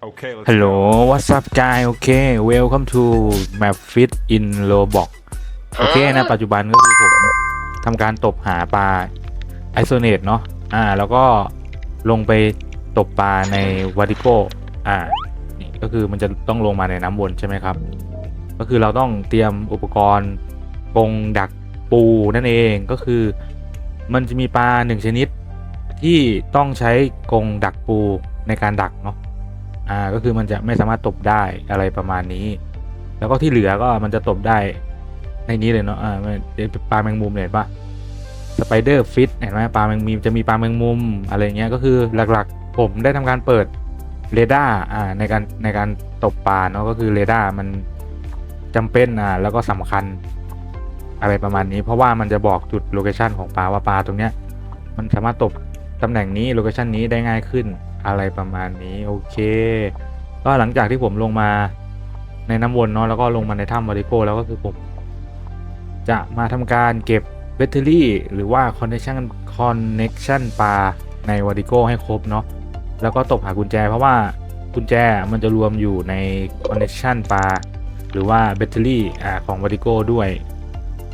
Okay, let's Hello go. what's up guy โอเค welcome to map fit in Roblox โอเคนะ ปัจจุบันก็คือผมทำการตบหาปลา isolate เนาะอ่า แล้วก็ลงไปตบปลาในวาดิโกอ่า นี่ก็คือมันจะต้องลงมาในน้ำวนใช่ไหมครับ ก็คือเราต้องเตรียมอุปกรณ์กรงดักปูนั่นเองก็คือ มันจะมีปลาหนึ่งชนิดที่ต้องใช้กรงดักปูในการดักเนาะ อ่าก็คือมันจะไม่สามารถตบได้อะไรประมาณนี้ แล้วก็ที่เหลือก็มันจะตบได้ในนี้เลยเนาะอ่าปลาแมงมุมเนี่ยเห็นปะสไปเดอร์ฟิตเห็นไหมปลาแมงมุมจะมีปลาแมงมุมอะไรเงี้ยก็คือหลักๆ ผมได้ทำการเปิดเรดาร์อ่าในการในการตบปลาเนาะก็คือเรดาร์มันจำเป็นอ่าแล้วก็สำคัญอะไรประมาณนี้ เพราะว่ามันจะบอกจุดโลเคชันของปลาว่าปลาตรงเนี้ยมันสามารถตบตำแหน่งนี้โลเคชันนี้ได้ง่ายขึ้น อะไรประมาณนี้โอเค ก็หลังจากที่ผมลงมาในน้ำวนเนาะแล้วก็ลงมาในถ้ำวาริโกแล้วก็คือผม จะมาทำการเก็บแบตเตอรี่ หรือว่า connection connection ปลาในวาริโกให้ครบเนาะแล้วก็ตบหากุญแจเพราะว่ากุญแจมันจะรวมอยู่ใน connection ปลาหรือว่าแบตเตอรี่อ่าของวาริโกด้วย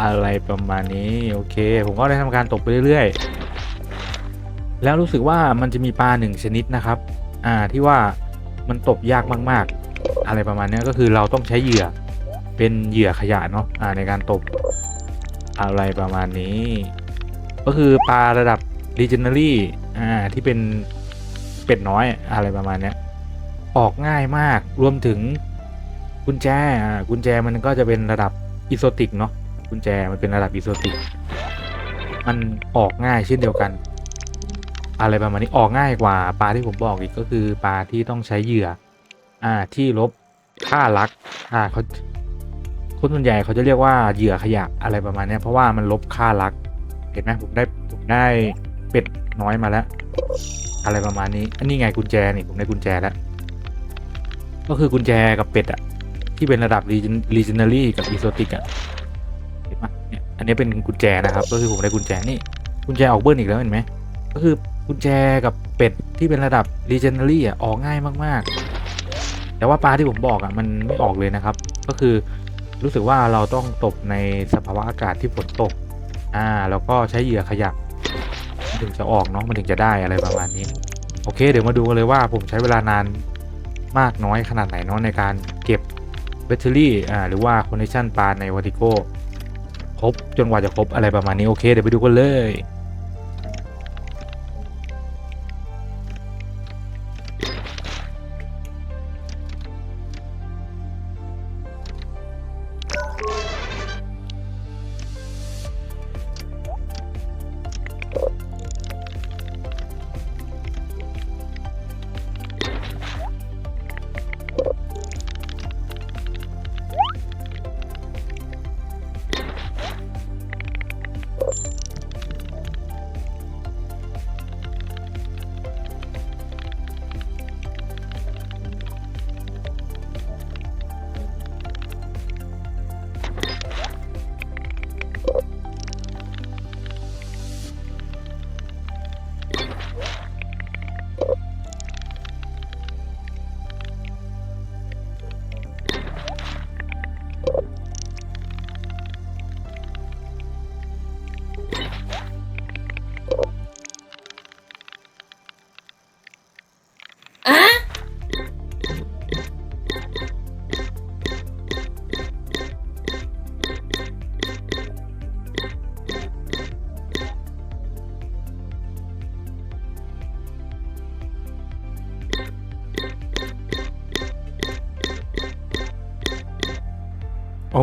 อะไรประมาณนี้ โอเค ผมก็ได้ทำการตกไปเรื่อยๆ แล้วรู้สึกว่ามันจะมีปลาหนึ่งชนิดนะครับ อ่าที่ว่ามันตกยากมากๆ อะไรประมาณนี้ก็คือเราต้องใช้เหยื่อเป็นเหยื่อขยะเนาะอ่าในการตบอะไรประมาณนี้ ก็คือปลาระดับ legendary อ่าที่เป็นเป็ดน้อยอะไรประมาณนี้ออกง่ายมากรวมถึงกุญแจอ่ากุญแจมันก็จะเป็นระดับอิโซติกเนาะกุญแจมันเป็นระดับอิโซติก มันออกง่ายเช่นเดียวกัน อะไรประมาณนี้ออกง่ายกว่าปลาที่ผมบอกอีกก็คือปลาที่ต้องใช้เหยื่อ อ่าที่ลบค่ารัก อ่าเขาคนส่วนใหญ่เขาจะเรียกว่าเหยื่อขยะอะไรประมาณนี้เพราะว่ามันลบค่ารัก เห็นไหมผมได้ผมได้เป็ดน้อยมาแล้ว อะไรประมาณนี้อันนี้ไงกุญแจนี่ผมได้กุญแจแล้วก็คือกุญแจกับเป็ดอะที่เป็นระดับ legendary กับ exotic อะเห็นไหมเนี่ยอันนี้เป็นกุญแจนะครับ ก็คือผมได้กุญแจนี่กุญแจออกเบิ้ลอีกแล้วเห็นไหมก็คือ กุญแจกับเป็ดที่เป็นระดับ legendary อะออกง่ายมากๆ แต่ว่าปลาที่ผมบอกอะมันไม่ออกเลยนะครับ ก็คือรู้สึกว่าเราต้องตกในสภาวะอากาศที่ฝนตก อ่า แล้วก็ใช้เหยื่อขยะมันถึงจะออกเนาะมันถึงจะได้อะไรประมาณนี้ โอเค เดี๋ยวมาดูกันเลยว่าผมใช้เวลานานมากน้อยขนาดไหนเนาะในการเก็บแบตเตอรี่อ่าหรือว่าคอนเนคชันปลาในว a ติโกครบจนกว่าจะครบอะไรประมาณนี้โอเค เดี๋ยวไปดูกันเลย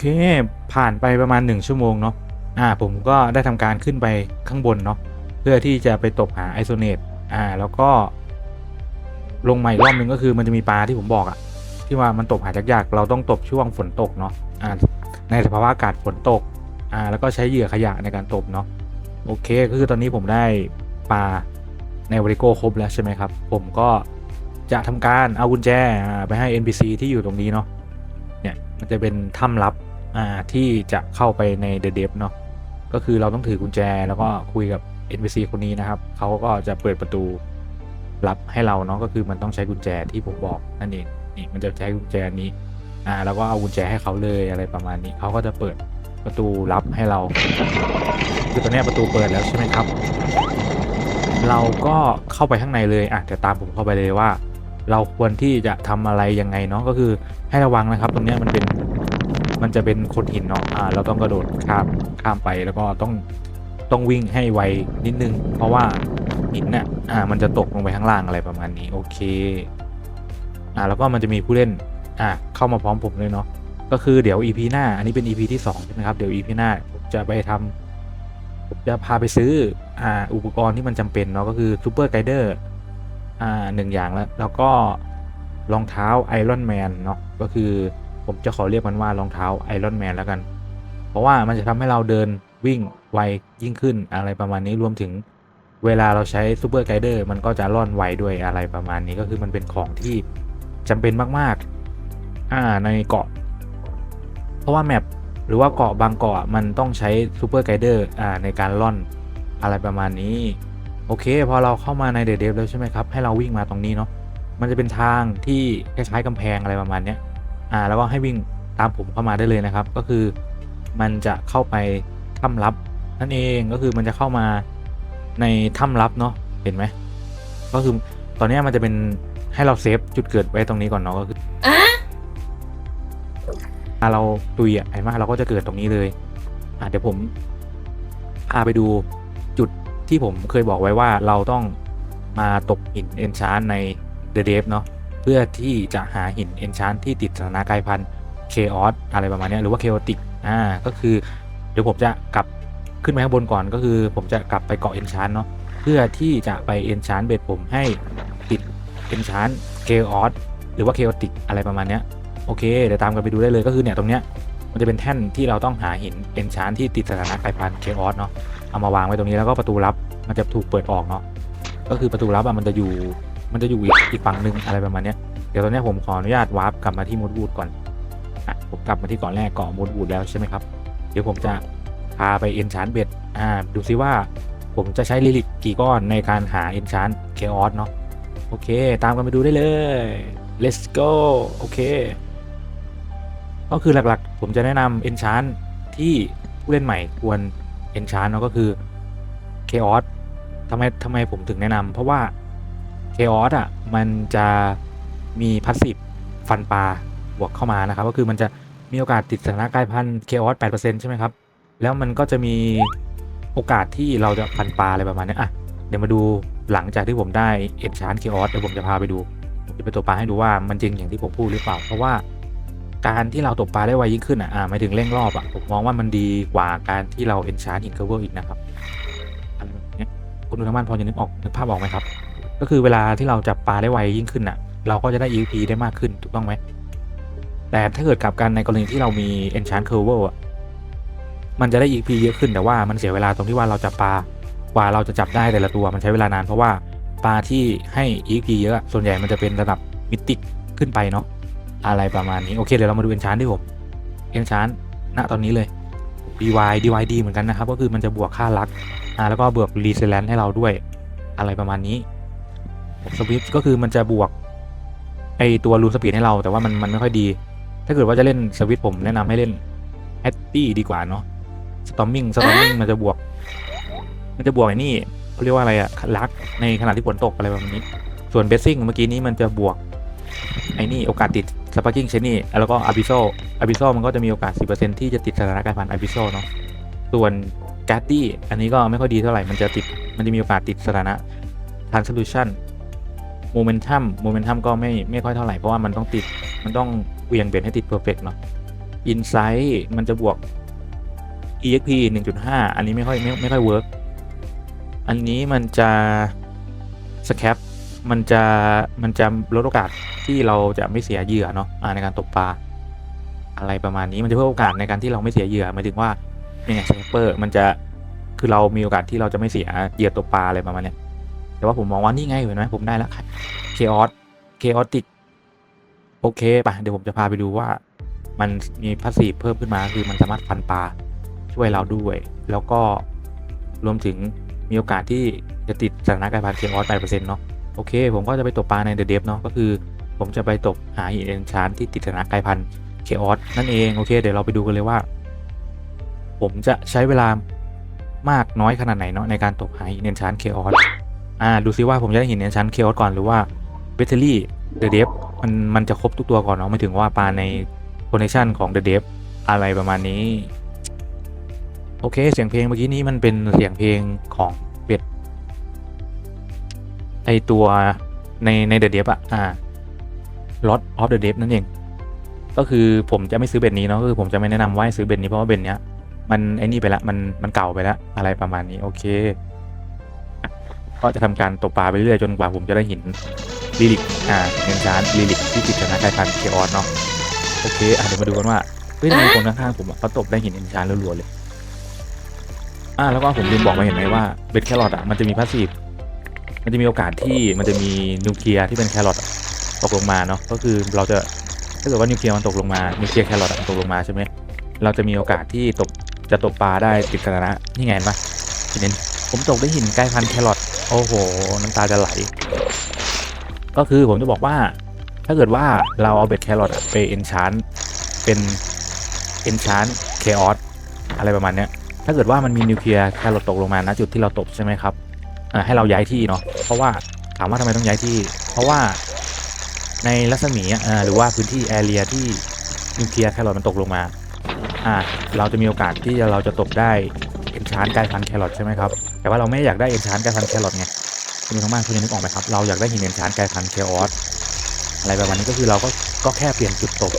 เค ผ่านไปประมาณ 1 ชั่วโมงเนาะอ่าผมก็ได้ทำการขึ้นไปข้างบนเนาะเพื่อที่จะไปตบหาไอโซเนตอ่าแล้วก็ ลงมาอีกรอบนึงก็คือมันจะมีปลาที่ผมบอกอะที่ว่ามันตบหายากๆเราต้องตบช่วงฝนตกเนาะอ่าในสภาวะอากาศฝนตกอ่าแล้วก็ใช้เหยื่อขยะในการตบเนาะโอเคก็คือตอนนี้ผมได้ปลาในวริโก้ครบแล้วใช่ไหมครับ ผมก็จะทำการเอากุญแจไปให้ NPC ที่อยู่ตรงนี้เนาะเนี่ยมันจะเป็นถ้ำลับ ที่จะเข้าไปในเดอะเดฟเนาะก็คือเราต้องถือกุญแจแล้วก็คุยกับ NPC คนนี้นะครับเขาก็จะเปิดประตูลับให้เราเนาะก็คือมันต้องใช้กุญแจที่ผมบอกนั่นเองนี่มันจะใช้กุญแจนี้อ่าแล้วก็เอากุญแจให้เขาเลยอะไรประมาณนี้เขาก็จะเปิดประตูลับให้เรา คือตอนนี้ประตูเปิดแล้วใช่ไหมครับ เราก็เข้าไปข้างในเลยอะเดี๋ยวตามผมเข้าไปเลยว่า เราควรที่จะทำอะไรยังไงเนาะก็คือให้ระวังนะครับ ตรงนี้มันเป็น มันจะเป็นโขดหินเนาะอ่าเราต้องกระโดดข้ามข้ามไปแล้วก็ต้องต้องวิ่งให้ไวนิดนึง เพราะว่าหินเนี่ยอ่ามันจะตกลงไปข้างล่างอะไรประมาณนี้โอเคอ่าแล้วก็มันจะมีผู้เล่นอ่าเข้ามาพร้อมผมเลยเนาะก็คือเดี๋ยว EP หน้า อันนี้เป็น EP ที่2ใช่ไหมครับเดี๋ยว EP หน้าผมจะไปทำผมจะพาไปซื้ออ่าอุปกรณ์ที่มันจำเป็นเนาะก็คือซูเปอร์ไกเดอร์อ่าหนึ่งอย่างแล้ว แล้วก็รองเท้าไอรอนแมนเนาะก็คือ ผมจะขอเรียกมันว่ารองเท้าไอรอนแมนแล้วกัน เพราะว่ามันจะทำให้เราเดินวิ่งไวยิ่งขึ้นอะไรประมาณนี้รวมถึงเวลาเราใช้ซูเปอร์ไกเดอร์มันก็จะล่อนไวด้วยอะไรประมาณนี้ก็คือมันเป็นของที่จำเป็นมากๆอ่าในเกาะ เพราะว่าแมปหรือว่าเกาะบางเกาะมันต้องใช้ซูเปอร์ไกเดอร์อ่าในการล่อนอะไรประมาณนี้ โอเค พอเราเข้ามาในเดเดฟแล้วใช่ไหมครับ ให้เราวิ่งมาตรงนี้เนาะมันจะเป็นทางที่คล้ายๆกำแพงอะไรประมาณเนี้ย อ่าแล้วก็ให้วิ่งตามผมเข้ามาได้เลยนะครับ ก็คือมันจะเข้าไปถ้ำลับนั่นเองก็คือมันจะเข้ามาในถ้ำลับเนาะเห็นไหมก็คือตอนเนี้ยมันจะเป็นให้เราเซฟจุดเกิดไว้ตรงนี้ก่อนเนาะก็คือถ้าเราตุยอะเห็นไหมเราก็จะเกิดตรงนี้เลย อะเดี๋ยวผมพาไปดูจุดที่ผมเคยบอกไว้ว่าเราต้องมาตกหินเอนชานในเดเดฟเนาะ เพื่อที่จะหาหินเอนชานที่ติดสถานะกายพันธุ์เคออสอะไรประมาณนี้หรือว่าเคโอติกอ่าก็คือเดี๋ยวผมจะกลับขึ้นไปข้างบนก่อนก็คือ ผมจะกลับไปเกาะเอนชานเนาะเพื่อที่จะไปเอนชานเบ็ดผมให้ติดเอนชานเคออสหรือว่าเคโอติกอะไรประมาณนี้โอเคเดี๋ยวตามกันไปดูได้เลยก็คือเนี่ยตรงเนี้ยมันจะเป็นแท่นที่เราต้องหาหินเอนชานที่ติดสถานะกายพันธ์เคออสเนาะเอามาวางไว้ตรงนี้แล้วก็ประตูลับมันจะถูกเปิดออกเนาะก็คือประตูลับอะมันจะอยู่ มันจะอยู่อีกอีกฝั่งหนึ่งอะไรประมาณนี้เดี๋ยวตอนนี้ผมขออนุญาตวาร์ปกลับมาที่มูดวูดก่อนอะผมกลับมาที่เก่อนแรกเกาะมูดวูดแล้วใช่ไหมครับ เดี๋ยวผมจะพาไปเอนชานเบ็ดอ่าดูซิว่าผมจะใช้ลิลิกกี่ก้อนในการหาเอนชานเคออสเนาะโอเค ตามกันไปดูได้เลย let's go โอเค ก็คือหลักๆ ผมจะแนะนำ Enchant ที่ผู้เล่นใหม่ควร Enchant เนาะก็คือ Chaos ทำไมทำไมผมถึงแนะนำเพราะว่า Chaos อะมันจะมีพัสซีฟฟันปลาบวกเข้ามานะครับ ก็คือมันจะมีโอกาสติดสถานะกายพันธุ์ Chaos 8%ใช่ไหมครับ แล้วมันก็จะมีโอกาสที่เราจะฟันปลาอะไรประมาณนี้อะเดี๋ยวมาดูหลังจากที่ผมได้ Enchant Chaos เดี๋ยวผมจะพาไปดูผมจะไปตกปลาให้ดูว่ามันจริงอย่างที่ผมพูดหรือเปล่า เพราะว่าการที่เราตกปลาได้ไวยิ่งขึ้นอะอ่าหมายถึงเร่งรอบอะผมมองว่ามันดีกว่าการที่เราเอ็นชาร์อินเคอร์เวอร์อีกนะครับคุณดูทั้งบ้านพอจะนึกออกนึกภาพออกไหมครับ ก็คือเวลาที่เราจับปลาได้ไวยิ่งขึ้นอะ เราก็จะได้ EP ได้มากขึ้นถูกต้องไหม แต่ถ้าเกิดกลับกันในกรณีที่เรามี Enchant Curve อะมันจะได้ EP เยอะขึ้นแต่ว่ามันเสียเวลาตรงที่ว่าเราจับปลากว่าเราจะจับได้แต่ละตัวมันใช้เวลานานเพราะว่าปลาที่ให้ EP เยอะส่วนใหญ่มันจะเป็นระดับมิติขึ้นไปเนาะอะไรประมาณนี้โอเคเดี๋ยวเรามาดู Enchant ที่ผม Enchant ณตอนนี้เลย DY DY ดีเหมือนกันนะครับ ก็คือมันจะบวกค่ารักอ่าแล้วก็บวก r e s i l i e n c ให้เราด้วย อะไรประมาณนี้ สวิฟก็คือมันจะบวกไอตัวรูนสปีดให้เราแต่ว่ามันมันไม่ค่อยดี ถ้าเกิดว่าจะเล่นสวิตผมแนะนำให้เล่นแอตตี้ดีกว่าเนาะสตอมมิ่งสตอมมิ่งมันจะบวก มันจะบวกไอ้นี่เขาเรียกว่าอะไรอะลักในขณะที่ฝนตกอะไรแบบนี้ ส่วนเบสซิ่งเมื่อกี้นี้มันจะบวกไอ้นี่โอกาสติดสปาร์กิ้งเชนี่แล้วก็อาบิโซอาบิโซมันก็จะมีโอกาส 10%ที่จะติดสถานการณ์พันอาบิโซเนาะส่วนการ์ดี้อันนี้ก็ไม่ค่อยดีเท่าไหร่มันจะติดมันจะมีโอกาสติดสถานะ transolution momentum momentum ก็ไม่ไม่ค่อยเท่าไหร่ เพราะว่ามันต้องติดมันต้องเหวียงเบนให้ติด perfect เนาะ insight มันจะบวก exp 1.5 อันนี้ไม่ค่อยไม่ไม่ค่อยเวิร์กอันนี้มันจะสแคปมันจะมันจะลดโอกาสที่เราจะไม่เสียเหยื่อเนาะในการตกปลาอะไรประมาณนี้มันจะเพิ่มโอกาสในการที่เราไม่เสียเหยื่อหมายถึงว่ายังไงสแคปเปอร์มันจะคือเรามีโอกาสที่เราจะไม่เสียเหยื่อตกปลาอะไรประมาณเนี้ย แต่ว่าผมมองว่านี่ไงเห็นไหมผมได้แล้วเคออสเคออติกโอเคป่ะเดี๋ยวผมจะพาไปดูว่า มันมีพาสซีฟเพิ่มขึ้นมาคือมันสามารถฟันปลาช่วยเราด้วย แล้วก็รวมถึงมีโอกาสที่จะติดสถานการณ์พันเคออส8%เนาะโอเค ผมก็จะไปตกปลาในเดอะเดฟเนาะก็คือผมจะไปตกหาหินเอนชานที่ติดสถานะกายพันธุ์เคออสนั่นเองโอเคเดี๋ยวเราไปดูกันเลยว่า ผมจะใช้เวลามากน้อยขนาดไหนเนาะในการตกหาหินเอนชานเคออส อ่าดูซิว่าผมจะได้หินเอนชานเคออสก่อนหรือว่าเบเทอรี่เดอะเดฟมันมันจะครบทุกตัวก่อนเนาะไม่ถึงว่าปลาในโคเนคชันของเดอะเดฟอะไรประมาณนี้ โอเค เสียงเพลงเมื่อกี้นี้มันเป็นเสียงเพลงของเป็ดไอตัวในในเดอะเดฟอะอ่า Lot of the Deep นั่นเองก็คือผมจะไม่ซื้อเบ็ดนี้เนาะก็คือผมจะไม่แนะนำว่าให้ซื้อเบ็ดนี้เพราะว่าเบ็ดเนี้ยมันไอ้นี่ไปละมันมันเก่าไปล้วอะไรประมาณนี้โอเค ก็จะทำการตกปลาไปเรื่อยจนกว่าผมจะได้หินลิลิกอ่าเงินชานลิลิกที่ติดชนะกายพันเคออสเนาะโอเคอะเดี๋ยวมาดูกันว่าเฮ้ยทำไมคนข้างๆผมอะเขาตกได้หินเงินชานรัวๆเลยอ่าแล้วก็ผมลืมบอกไปเห็นไหมว่าเบ็ดแครอทอะมันจะมีพาสซีฟมันจะมีโอกาสที่มันจะมีนิวเคลียร์ที่เป็นแครอทตกลงมาเนาะก็คือเราจะถ้าเกิดว่านิวเคลียร์มันตกลงมานิวเคลียร์แครอทมันตกลงมาใช่ไหมเราจะมีโอกาสที่ตกจะตกปลาได้ติดสถานะนี่ไงเห็นปะเห็นผมตกได้หินใกล้พันแครอท โอ้โห น้ำตาจะไหล ก็คือผมจะบอกว่า ถ้าเกิดว่าเราเอาเบ็ดแครอทไปเอนชานเป็นเอนชานเคออสอะไรประมาณเนี้ย ถ้าเกิดว่ามันมีนิวเคลียร์แครอทตกลงมาณจุดที่เราตกใช่ไหมครับให้เราย้ายที่เนาะ เพราะว่าถามว่าทำไมต้องย้ายที่ เพราะว่าในรัศมีหรือว่าพื้นที่แอเรียที่นิวเคลียร์แครอทมันตกลงมา อ่า เราจะมีโอกาสที่เราจะตกได้เอนชานกลายพันธุ์แครอทใช่ไหมครับ แต่ว่าเราไม่อยากได้เอ็นชานกลายพันธุ์แครอทไงคุณผู้ชมทางบ้านคุณจะนึกออกไหมครับ เราอยากได้หินเอ็นชานกลายพันธุ์เคออสอะไรประมาณนี้ก็คือเราก็ก็แค่เปลี่ยนจุดตก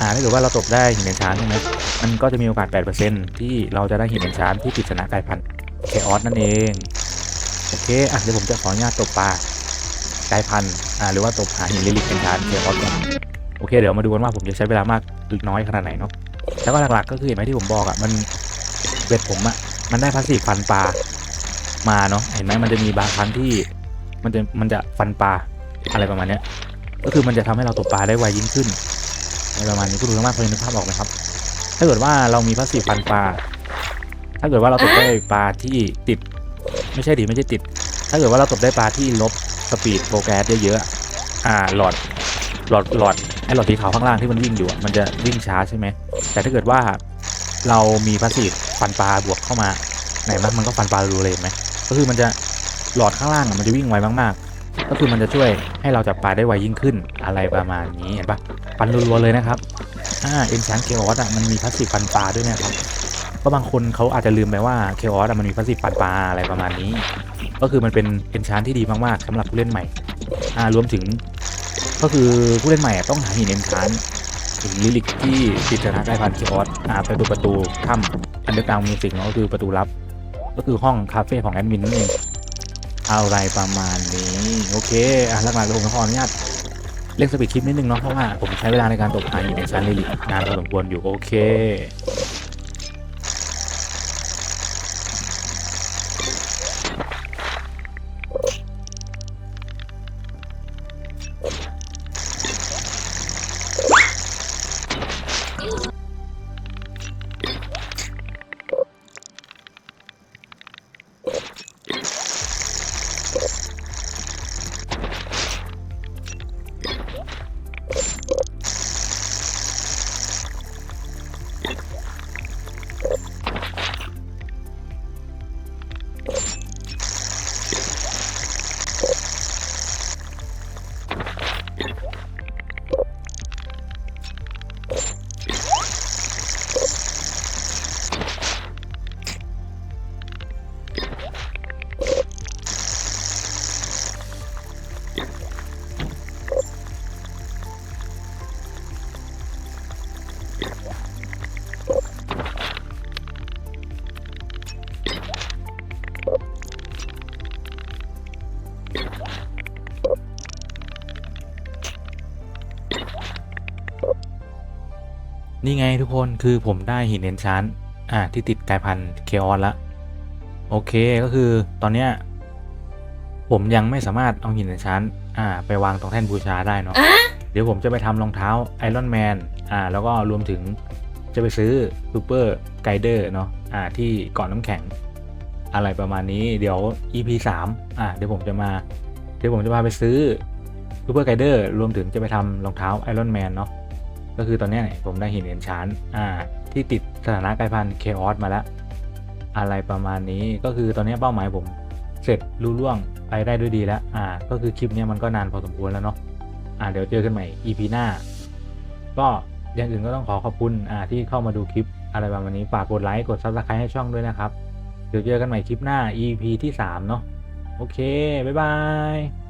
อ่าถ้าเกิดว่าเราตกได้หินเอ็นชานใช่ไหมมันก็จะมีโอกาส 8%ที่เราจะได้หินเอ็นชานที่ติดชนะกลายพันธุ์เคออสนั่นเองโอเคอะเดี๋ยวผมจะขออนุญาตตกปลากลายพันธุ์อ่าหรือว่าตกหาหินลิลิกเป็นชานเคออสก่อนโอเคเดี๋ยวมาดูกันว่าผมจะใช้เวลามากหรือน้อยขนาดไหนเนาะแล้วก็หลักๆก็คือเห็นไหมที่ผมบอกอะมันเบ็ดผมอะมันได้พาสซีฟฟันปลา มาเนาะเห็นไหมมันจะมีบางครั้งที่มันจะมันจะฟันปลาอะไรประมาณเนี้ยก็คือมันจะทำให้เราตกปลาได้ไวยิ่งขึ้นอะไรประมาณนี้คุณดูมากพอจะนึกภาพออกไหมครับ ถ้าเกิดว่าเรามีพาสซีฟฟันปลา ถ้าเกิดว่าเราตกได้ปลาที่ติด ไม่ใช่ดิไม่ใช่ติด ถ้าเกิดว่าเราตกได้ปลาที่ลบสปีดโปรแกรสเยอะๆอ่าหลอดหลอดหลอดไอ้หลอดสีขาวข้างล่างที่มันวิ่งอยู่มันจะวิ่งช้าใช่ไหมแต่ถ้าเกิดว่าเรามีพาสซีฟฟันปลาบวกเข้ามาไหนมันมันก็ฟันปลารูเลยไหม ก็คือมันจะหลอดข้างล่างมันจะวิ่งไวมากๆ ก็คือมันจะช่วยให้เราจับปลาได้ไวยิ่งขึ้นอะไรประมาณนี้เห็นปะฟันรัวๆเลยนะครับอ่าเอ็นชานเคออสอะมันมีพาสซีฟฟันปลาด้วยนะครับก็บางคนเขาอาจจะลืมไปว่าเคออสอะมันมีพาสซีฟฟันปลาอะไรประมาณนี้ ก็คือมันเป็นเอนชานที่ดีมากๆสำหรับผู้เล่นใหม่อ่ารวมถึง ก็คือผู้เล่นใหม่อะต้องหาหินเอนชานหินลิลิกที่ติดชนะได้พันเคออสอ่าไปดูประตูถ้ำอันเดอร์กราวมิวสิกก็คือประตูลับ ก็คือห้องคาเฟ่ของแอดมินนั่นเองอะไรประมาณนี้โอเคอะหลักๆผมขออนุญาตเล่นสปีดคลิปนิดนึงเนาะเพราะว่าผมใช้เวลาในการตกหาอยู่ในชานลิลิกนานพอสมควรอยู่โอเค you นี่ไงทุกคนคือผมได้หินเอนชานอ่าที่ติดกลายพันธุ์เคออสละโอเคก็คือตอนเนี้ยผมยังไม่สามารถเอาหินเอนชานอ่า ไปวางตรงแท่นบูชาได้เนาะเดี๋ยวผมจะไปทำรองเท้าไอรอนแมนอ่าแล้วก็รวมถึงจะไปซื้อซูเปอร์ไกเดอร์เนาะอ่าที่เกาะน้ำแข็ง อะไรประมาณนี้เดี๋ยว EP 3อ่าเดี๋ยวผมจะมาเดี๋ยวผมจะพาไปซื้อซูเปอร์ไกเดอร์รวมถึงจะไปทำรองเท้าไอรอนแมนเนาะ ก็คือตอนนี้ผมได้หินเอนชานอ่าที่ติดสถานะกลายพันธุ์เคออสมาแล้ว อะไรประมาณนี้ก็คือตอนนี้เป้าหมายผมเสร็จรู้ล่วงไปได้ด้วยดีแล้วอ่า ก็คือคลิปนี้มันก็นานพอสมควรแล้วเนาะอ่าเดี๋ยวเจอกันใหม่ EP หน้า ก็อย่างอื่นก็ต้องขอขอบคุณอ่าที่เข้ามาดูคลิปอะไรประมาณนี้ฝากกดไลค์กด Subscribe ให้ช่องด้วยนะครับ เดี๋ยวเจอกันใหม่คลิปหน้า EP ที่ 3 เนาะโอเค บ๊ายบาย